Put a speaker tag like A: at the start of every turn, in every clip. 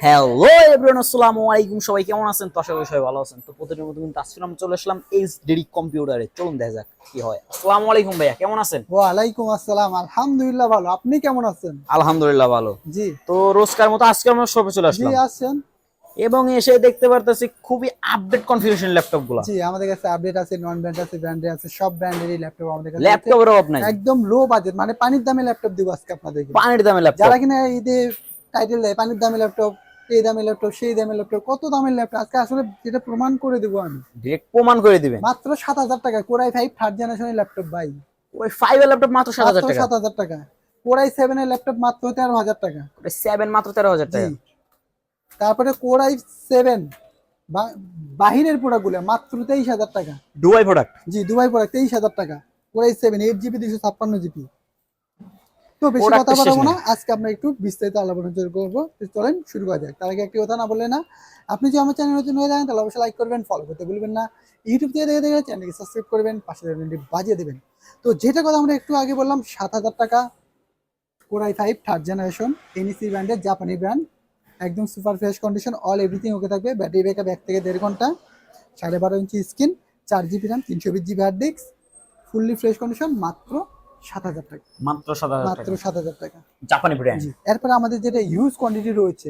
A: Hello everyone আসসালামু আলাইকুম। সবাই কেমন আছেন? তো আশা করি সবাই ভালো আছেন। তো প্রতিদিনের মতো কিন্তু আসছিলাম চলে আসলাম এইচ ডেডি কম্পিউটারে। চলুন দেখা যাক কি হয়। আসসালামু আলাইকুম ভাইয়া কেমন আছেন?
B: ওয়ালাইকুম আসসালাম আলহামদুলিল্লাহ ভালো। আপনি কেমন আছেন?
A: আলহামদুলিল্লাহ ভালো।
B: জি।
A: তো রোজকার মতো আজকে আমরা শপে চলে
B: জি
A: আসলাম।
B: আসছেন।
A: এবং এসে দেখতে পারতেছি খুবই আপডেট কনফিগারেশন ল্যাপটপগুলো
B: জি আমাদের কাছে আপডেট আছে নন ব্র্যান্ড আছে ব্র্যান্ডেড আছে সব ব্র্যান্ডেরই ল্যাপটপ আমাদের কাছে।
A: ল্যাপটপের অভাব নাই।
B: একদম লো বাজেট মানে পানির দামে ল্যাপটপ দিব আজকে আপনাদেরকে।
A: পানির দামে ল্যাপটপ
B: যারা কিনা ঈদে টাইটেল দেয় পানির দামে ল্যাপটপ এই দামের ল্যাপটপ সেই দামের ল্যাপটপ কত দামের ল্যাপটপ আজকে আসলে যেটা প্রমাণ করে দেবো আমি।
A: ডিরেক্ট প্রমাণ করে দিবেন।
B: মাত্র সাত হাজার টাকা কোরাই ফাইভ থার্ড জেনারেশনের ল্যাপটপ ভাই।
A: ওই ফাইভ এর ল্যাপটপ মাত্র সাত হাজার টাকা।
B: সাত হাজার টাকা। কোরাই সেভেন এর ল্যাপটপ মাত্র তেরো হাজার টাকা।
A: সেভেন মাত্র তেরো হাজার টাকা।
B: তারপরে কোরাই সেভেন বাহিরের প্রোডাক্টগুলো মাত্র তেইশ হাজার টাকা।
A: দুবাই প্রোডাক্ট
B: জি দুবাই প্রোডাক্ট তেইশ হাজার টাকা। কোরাই সেভেন এইট জিবি দুশো ছাপ্পান্ন জিবি তো বেশি কথা বলব না। আজকে আমরা একটু বিস্তারিত আলোচনা করব। চলেন শুরু করা যাক। তার আগে একটি কথা না বললে না আপনি যদি আমার চ্যানেল নতুন হয়ে যান তাহলে অবশ্যই লাইক করবেন ফলো করতে ভুলবেন না। ইউটিউব থেকে দেখে দেখে চ্যানেলকে সাবস্ক্রাইব করবেন পাশে বাজিয়ে দেবেন। তো যেটা কথা আমরা একটু আগে বললাম সাত হাজার টাকা core i five third generation NEC ব্র্যান্ডের জাপানি ব্র্যান্ড একদম super fresh condition all everything okay থাকবে। ব্যাটারি ব্যাকআপ এক থেকে দেড় ঘণ্টা সাড়ে বারো ইঞ্চি স্ক্রিন চার জিবি র্যাম তিনশো বিশ GB hard disk fully fresh condition মাত্র সাত হাজার টাকা।
A: মাত্র সাত হাজার
B: মাত্র সাত হাজার টাকা।
A: জাপানি ব্র্যান্ড
B: এরপরে আমাদের যেটা হিউজ কোয়ান্টিটি রয়েছে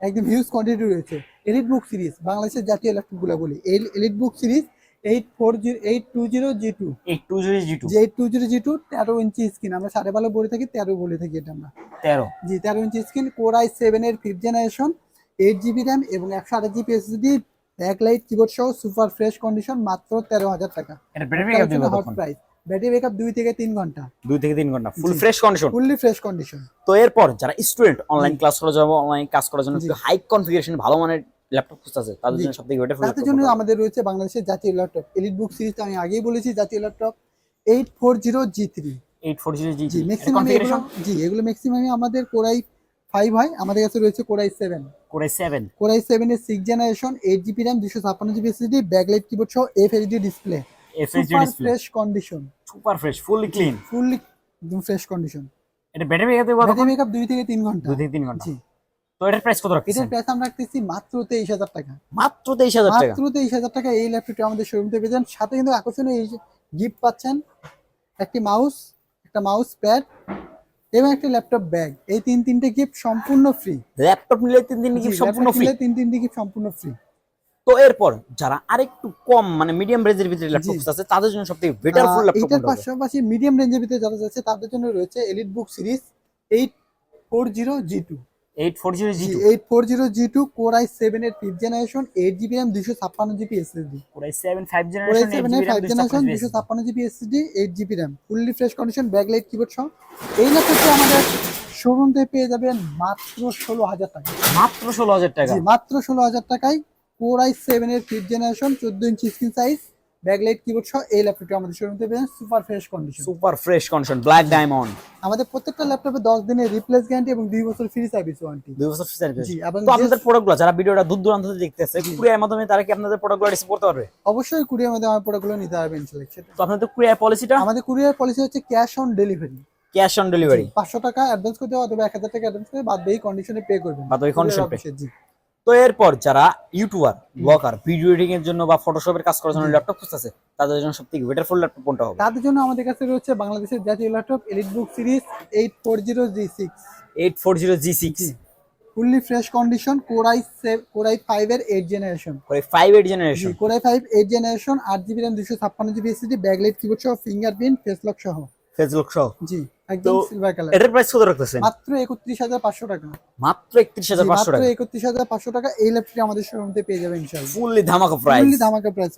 B: একদম হিউজ কোয়ান্টিটি রয়েছে এলিট বুক সিরিজ বাংলাদেশের জাতীয় ল্যাপটপগুলো বলি। Elite book series eight four zero eight two zero G two
A: এই two zero G two
B: eight two zero G two তেরো ইঞ্চি স্ক্রিন আমরা সাড়ে বারো বলে থাকি তেরো বলে থাকি এটা আমরা।
A: তেরো।
B: জি তেরো inch screen core I seven এর fifth generation eight GB RAM এবং একশো আঠাশ জিবি এসএসডি ব্যাকলাইট কিবোর্ড সহ সুপার ফ্রেশ কন্ডিশন মাত্র তেরো হাজার টাকা। হট প্রাইস ব্যাটারি ব্যাকআপ দুই থেকে তিন ঘণ্টা।
A: দুই থেকে তিন ঘণ্টা full fresh condition
B: fully fresh condition
A: তো এরপর যারা স্টুডেন্ট অনলাইন ক্লাস করার জন্য অনলাইন কাজ করার জন্য হাই কনফিগারেশন ভালো মানের ল্যাপটপ খুঁজতেছে তাদের জন্য সবথেকে বেটার
B: তাদের জন্য আমাদের রয়েছে বাংলাদেশের জাতীয় ল্যাপটপ এলিট বুক সিরিজ আমি আগেই বলেছি জাতীয় laptop eight four zero G three
A: eight four zero G
B: G maximum এগুলো জি এগুলো ম্যাক্সিমামই আমাদের কোরাই ফাইভ হয় আমাদের কাছে রয়েছে কোরাই সেভেন
A: করে সেভেন
B: কোরাই সেভেন এর six generation eight GB RAM দুশো ছাপ্পান্ন জিবি এসএসডি ব্যাকলাইট কিবোর্ড সহ F HD display super fresh condition
A: super fresh fully clean
B: fully একদম ফ্রেশ কন্ডিশন
A: এটা ব্যাটারি ব্যাকআপ
B: ব্যাটারি ব্যাকআপ দুই থেকে তিন ঘণ্টা।
A: দুই থেকে তিন ঘণ্টা।
B: জি।
A: তো এটার প্রাইস কত
B: এটার প্রাইস আমরা রাখতেছি মাত্র তেইশ হাজার টাকা।
A: মাত্র তেইশ হাজার টাকা?
B: মাত্র তেইশ হাজার টাকা এই ল্যাপটপটি আমাদের শোরুম থেকে পেয়ে যান সাথে কিন্তু আকর্ষণীয় এই গিফট পাচ্ছেন। একটি মাউস একটা মাউস প্যাড এবং একটা ল্যাপটপ ব্যাগ এই তিন তিনটে গিফট সম্পূর্ণ ফ্রি
A: ল্যাপটপ নিলে তিন দিন কি সম্পূর্ণ ফ্রি
B: তিন তিনটে গিফট সম্পূর্ণ ফ্রি
A: তো এরপর যারা আরেকটু কম মানে মিডিয়াম রেঞ্জের ভিতরে ল্যাপটপ
B: জি।
A: খুঁজতেছে তাদের জন্য সবথেকে বেটার ফুল ল্যাপটপ
B: এইটার পাশাপাশি মিডিয়াম রেঞ্জের ভিতরে যারা যাচ্ছে তাদের জন্য রয়েছে elite book series eight four zero G two
A: eight four zero G
B: eight four zero G two core I seven এর fifth generation eight GB RAM দুশো ছাপ্পান্ন GB SSD
A: core i seven five
B: core I
A: generation
B: seven এর five generation দুশো ছাপ্পান্ন GB SSD eight GB RAM fully fresh condition backlight keyboard সহ। এই ল্যাপটপটি আমাদের শোরুম থেকে পেয়ে যাবেন মাত্র ষোলো হাজার টাকা।
A: মাত্র ষোলো হাজার টাকা।
B: জি মাত্র ষোলো হাজার টাকায় কোর আই সেভেন এর ফিফথ জেনারেশন চোদ্দ inch screen size backlight keyboard সহ এই ল্যাপটপটি আমাদের শোরুম থেকে পেয়ে super fresh condition
A: super fresh condition black diamond
B: আমাদের প্রত্যেকটা ল্যাপটপে দশ দিনের রিপ্লেস গ্যারান্টি এবং দুই বছর ফ্রি সার্ভিস ওয়ারেন্টি
A: দুই বছর ফ্রি সার্ভিস
B: জি এবং
A: তো আপনাদের প্রোডাক্টগুলো যারা ভিডিওটা দূর দূরান্ত থেকে দেখতেছে কুরিয়ার মাধ্যমে তারা কি আপনাদের প্রোডাক্টগুলো রিসিভ করতে পারবে?
B: অবশ্যই কুরিয়ার মধ্যে আমার প্রোডাক্টগুলো নিতে পারবেন সেটা
A: তো আপনাদের কুরিয়ার পলিসিটা
B: আমাদের কুরিয়ার পলিসি হচ্ছে cash on delivery
A: cash on delivery
B: পাঁচশো টাকা অ্যাডভান্স করতে হবে অথবা এক হাজার টাকা অ্যাডভান্স করে বাদ বাকি কন্ডিশনে পে করবেন।
A: বাদ pay।
B: office এ, জি।
A: তো এরপর যারা ইউটিউবার ব্লগার ভিডিও এডিটিং এর জন্য বা ফটোশপের কাজ করার জন্য ল্যাপটপ খুঁজতেছে তাদের জন্য সবথেকে বেটার ফুল ল্যাপটপ কোনটা হবে?
B: তাদের জন্য আমাদের কাছে রয়েছে বাংলাদেশের জাতীয় laptop elite book series eight four zero G six
A: eight four zero G six
B: fully fresh condition core i core i five এর এইট জেনারেশন
A: করে five eight generation
B: core i five eight generation আট GB RAM দুশো ছাপ্পান্ন GB SSD backlight keyboard সহ fingerprint face lock সহ।
A: Facebook সহ?
B: জি একদম সিলভার কালার
A: এটার প্রাইস কত রাখতেছেন?
B: মাত্র একত্রিশ হাজার পাঁচশো টাকা।
A: মাত্র
B: মাত্র এই ল্যাপটপটি আমাদের শোরুম থেকে পেয়ে যাবে ইনশাআল্লাহ।
A: ফুললি ধামাকা প্রাইস
B: ফুললি ধামাকা প্রাইস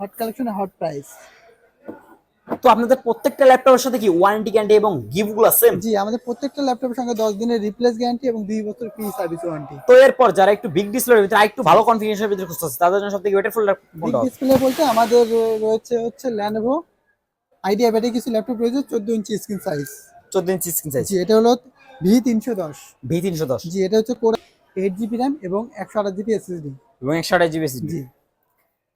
B: হট কালেকশনে হট প্রাইস
A: তো আপনাদের প্রত্যেকটা ল্যাপটপের সাথে কি ওয়ারেন্টি গ্যারান্টি এবং গিফটগুলো সেম
B: জি আমাদের প্রত্যেকটা ল্যাপটপের সঙ্গে দশ দিনের রিপ্লেস গ্যারান্টি এবং দুই বছর ফ্রি সার্ভিস ওয়ারেন্টি
A: তো এরপর যারা একটু বিগ ডিসপ্লের ভিতরে একটু ভালো কনফিগারেশনের ভিতরে খুঁজতেছে তাদের জন্য সবথেকে বেটার ফুল
B: বিগ ডিসপ্লে বলতে আমাদের রয়েছে হচ্ছে ল্যানোভো আইডিয়া ব্যাটারি কিছু ল্যাপটপ রয়েছে চোদ্দ ইঞ্চি স্ক্রিন সাইজ
A: চোদ্দ ইঞ্চি স্ক্রিন সাইজ
B: জি এটা হলো ভি তিনশো দশ।
A: ভি তিনশো দশ।
B: জি এটা হচ্ছে কোর এইট জিবি র্যাম এবং একশো আঠাশ জিবি এসএসডি
A: এবং একশো আঠাশ জিবি
B: জি।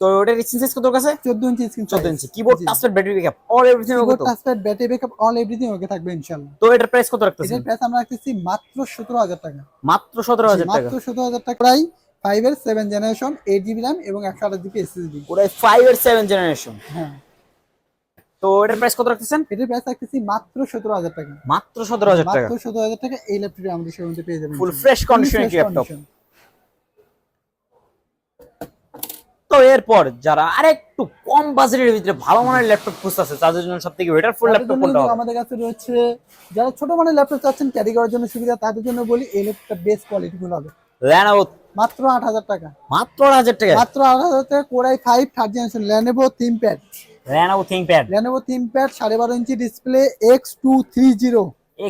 A: তো ওটার স্ক্রিন সাইজ কত কাছে?
B: চোদ্দ inch screen
A: 14 inch. Keyboard touchpad battery backup all everything okay
B: keyboard touchpad battery backup all everything okay থাকবে ইনশাআল্লাহ।
A: তো এটার প্রাইস কত রাখতেছেন?
B: এটার প্রাইস আমরা রাখতেছি মাত্র সতেরো হাজার টাকা।
A: মাত্র 17000 টাকা।
B: মাত্র সতেরো হাজার টাকা। প্রায় ফাইভ এর seven generation eight GB RAM এবং একশো আঠাশ জিবি এসএসডি
A: ওটাই 5 এর 7 জেনারেশন
B: হ্যাঁ।
A: তো এটার প্রাইস কত রাখতেছেন?
B: এটার প্রাইস রাখতেছি মাত্র সতেরো হাজার টাকা।
A: মাত্র 17000 টাকা।
B: মাত্র সতেরো হাজার টাকা এই ল্যাপটপটি আমাদের শোরুমে পেয়ে যাবেন
A: ফুল ফ্রেশ কন্ডিশনের
B: fresh
A: ল্যাপটপ তো এরপর যারা আরেকটু কম বাজেটের ভিতরে ভালো মানের ল্যাপটপ খুঁজতেছে তাদের জন্য সবথেকে বেটার ফুল ল্যাপটপ কোনটা হবে?
B: আমাদের কাছে রয়েছে যারা ছোট মানের ল্যাপটপ চাচ্ছেন ক্যারি করার জন্য সুবিধা তাদের জন্য বলি এই ল্যাপটপটা বেস্ট কোয়ালিটি গুলো হবে।
A: Lenovo
B: মাত্র আট হাজার টাকা।
A: মাত্র 8000 টাকা
B: মাত্র আট হাজার টাকা core i five third generation ThinkPad
A: Lenovo ThinkPad.
B: Pad সাড়ে বারো inch display X two three zero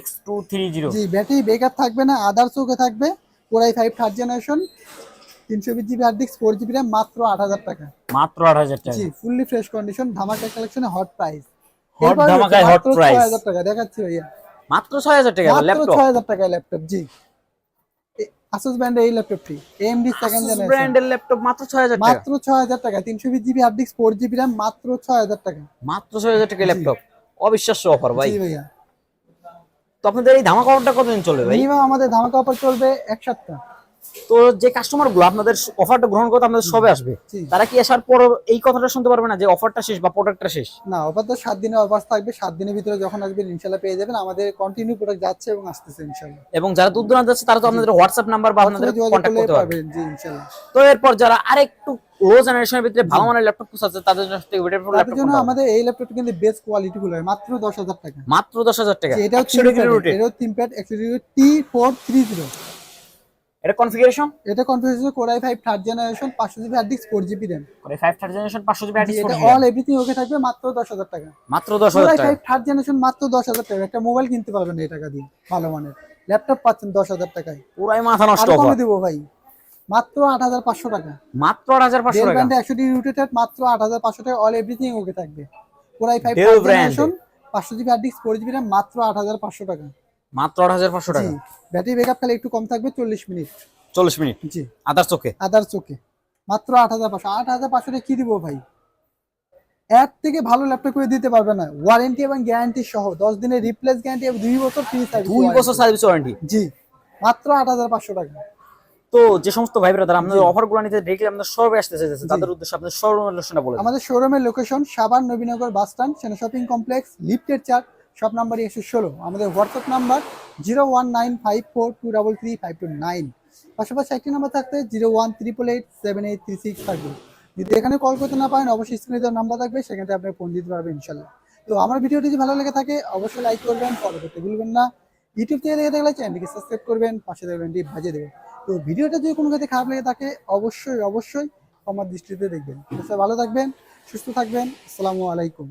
A: X230
B: জি ব্যাটারি ব্যাকআপ থাকবে না আদার্স ওকে থাকবে। কোরাই ফাইভ থার্ড জেনারেশন তিনশো বিশ GB hard disk four GB RAM মাত্র আট হাজার টাকা।
A: মাত্র 8000 টাকা।
B: জি ফুললি ফ্রেশ কন্ডিশন ধামাকা কালেকশনে হট প্রাইস
A: Hot ধামাকায় hot price।
B: হাজার টাকা দেখাচ্ছি ভাইয়া।
A: মাত্র 6000 টাকা
B: মাত্র
A: ল্যাপটপ
B: ছয় হাজার টাকায় ল্যাপটপ জি। আসুস ব্র্যান্ডের এই ল্যাপটপটি এএমডি সেকেন্ড জেনারেশন
A: ব্র্যান্ডের ল্যাপটপ মাত্র 6000 টাকা।
B: মাত্র ছয় হাজার টাকা তিনশো বিশ GB hard disk four GB RAM মাত্র ছয় হাজার টাকা।
A: মাত্র 6000 টাকা ল্যাপটপ অবিশ্বাস্য অফার ভাই।
B: জি ভাইয়া।
A: তো আপনাদের এই ধামাকা অফারটা কতদিন চলবে ভাই?
B: মিনিমাম আমাদের ধামাকা অফার চলবে এক সপ্তাহ।
A: তো যে কাস্টমারগুলো আপনাদের অফারটা গ্রহণ করতে আপনাদের সবে আসবে তারা কি আসার পর এই কথাটা শুনতে পারবে না যে অফারটা শেষ বা প্রোডাক্টটা শেষ?
B: না অফার তো সাত দিনের অফার থাকবে সাত দিনের ভিতরে যখন আসবেন ইনশাল্লাহ পেয়ে যাবেন। আমাদের কন্টিনিউ প্রোডাক্ট যাচ্ছে এবং আসতেছে ইনশাল্লাহ।
A: এবং যারা দূর দূরান্ত আছে তারা তো আপনাদের হোয়াটসঅ্যাপ নাম্বার বা আপনাদের
B: যোগাযোগ
A: কন্ট্যাক্ট করতে পারবে।
B: জি ইনশাল্লাহ।
A: তো এরপর যারা আরেকটু লো জেনারেশনের ভিতরে ভালো মানের ল্যাপটপ খুঁজছে তাদের জন্য সবথেকে বেটার
B: তাদের
A: ল্যাপটপ
B: জন্য আমাদের এই ল্যাপটপটা কিন্তু বেস্ট কোয়ালিটি গুলো মাত্র দশ হাজার টাকা।
A: মাত্র দশ হাজার টাকা
B: এটা হচ্ছে
A: একশো ডিগ্রি রুটে
B: এটাও ThinkPad T four three zero.
A: এটা কনফিগারেশন
B: এটা configuration core i five third generation পাঁচশো GB hard disk four GB RAM
A: করে ফাইভ থার্ড জেনারেশন পাঁচশো জিবি
B: জি, এটা অল এভরিথিং ওকে থাকবে মাত্র দশ হাজার টাকা।
A: মাত্র দশ হাজার
B: কোরাই
A: টাকা।
B: ফাইভ থার্ড জেনারেশন মাত্র দশ হাজার টাকা। একটা মোবাইল কিনতে পারবেন এই টাকা দিয়ে ভালো মানের। ল্যাপটপ পাচ্ছেন দশ হাজার টাকায়।
A: পুরাই মাথা নষ্ট
B: আরও কমে দেবো ভাই। মাত্র আট হাজার পাঁচশো টাকা।
A: মাত্র আট হাজার পাঁচশো
B: ডেল
A: টাকা।
B: ব্র্যান্ডে একশো ডিগ্রি রোটেটেড মাত্র আট হাজার পাঁচশো টাকা অল এভরিথিং ওকে থাকবে। Core i five
A: Dell brand।
B: Generation পাঁচশো GB hard disk four GB RAM মাত্র আট হাজার পাঁচশো টাকা।
A: মাত্র আট হাজার পাঁচশো টাকা।
B: ব্যাটারি ব্যাকআপ খালি একটু কম থাকবে চল্লিশ মিনিট।
A: চল্লিশ মিনিট?
B: জি।
A: আদার চোখে?
B: আদার চোখে। মাত্র আট হাজার পাঁচশো। আট হাজার পাঁচশো কি দিব ভাই? এর থেকে ভালো ল্যাপটপ করে দিতে পারবে না। ওয়ারেন্টি এবং গ্যারান্টি সহ। দশ দিনের রিপ্লেস গ্যারান্টি এবং দুই বছর ফ্রি সার্ভিস
A: দুই বছর সার্ভিস ওয়ারেন্টি
B: জি। মাত্র আট হাজার পাঁচশো টাকা।
A: তো যে সমস্ত ভাই ব্রাদার আপনাদের অফারগুলো নিতে দেখলে আপনাদের সবে আসতে চাইতেছে। তাদের উদ্দেশ্যে আপনাদের শোরুমের লোকেশনটা বলে
B: আমাদের শোরুমের লোকেশন সাবান Nabinagar bus stand Sena shopping complex লিফটের চার শপ নাম্বারই একশো ষোলো। আমাদের WhatsApp number zero one nine five four two double three five two nine. পাশাপাশি একটি নাম্বার থাকতে zero one triple eight seven eight three six থাকবে যদি এখানে কল করতে না পারেন, অবশ্যই স্ক্রিনে দেওয়ার নাম্বার থাকবে, সেখানে আপনি ফোন দিতে পারবেন ইনশাল্লাহ। তো আমার ভিডিওটি যদি ভালো লেগে থাকে, অবশ্যই লাইক করবেন ফলো করতে ভুলবেন না। ইউটিউব থেকে দেখে থাকলে চ্যানেলটিকে সাবস্ক্রাইব করবেন, পাশে দেখবেন বাজিয়ে দেবেন। তো ভিডিওটা যদি কোনো ক্ষেত্রে খারাপ লেগে থাকে, অবশ্যই অবশ্যই আমার দৃষ্টিতে দেখবেন। ভালো থাকবেন, সুস্থ থাকবেন। আসসালামু আলাইকুম।